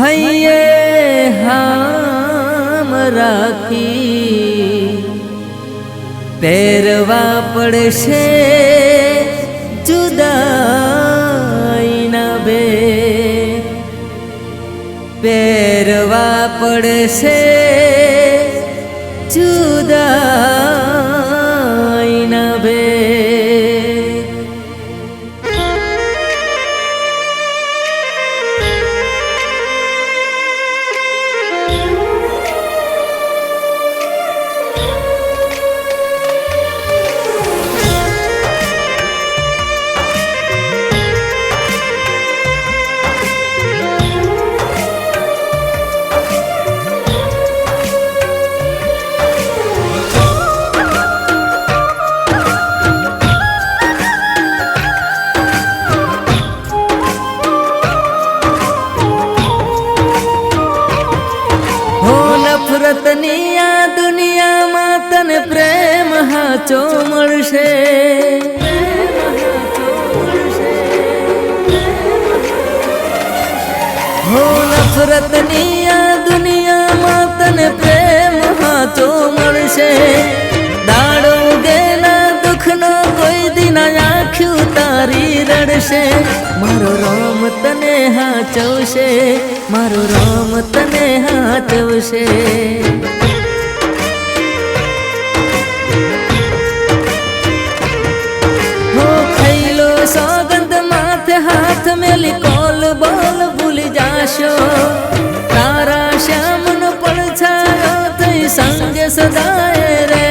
હૈયે હામ રાખી. પહેરવા પડશે જુદાઈના બે. પહેરવા પડશે જુદાઈના નફરતની આ દુનિયામાં તને પ્રેમ હાચો મળશે. હો નફરતની આ દુનિયામાં તને પ્રેમ હાચો મળશે. મારો રામ તને હાચવશે, મારો રામ તને હાચવશે. હો ખૈલો સોગંદ માથે હાથ મેલી, કોલ બોલ જાશો. તારા શ્યામનો પડછાયો થઈ સંગે સદા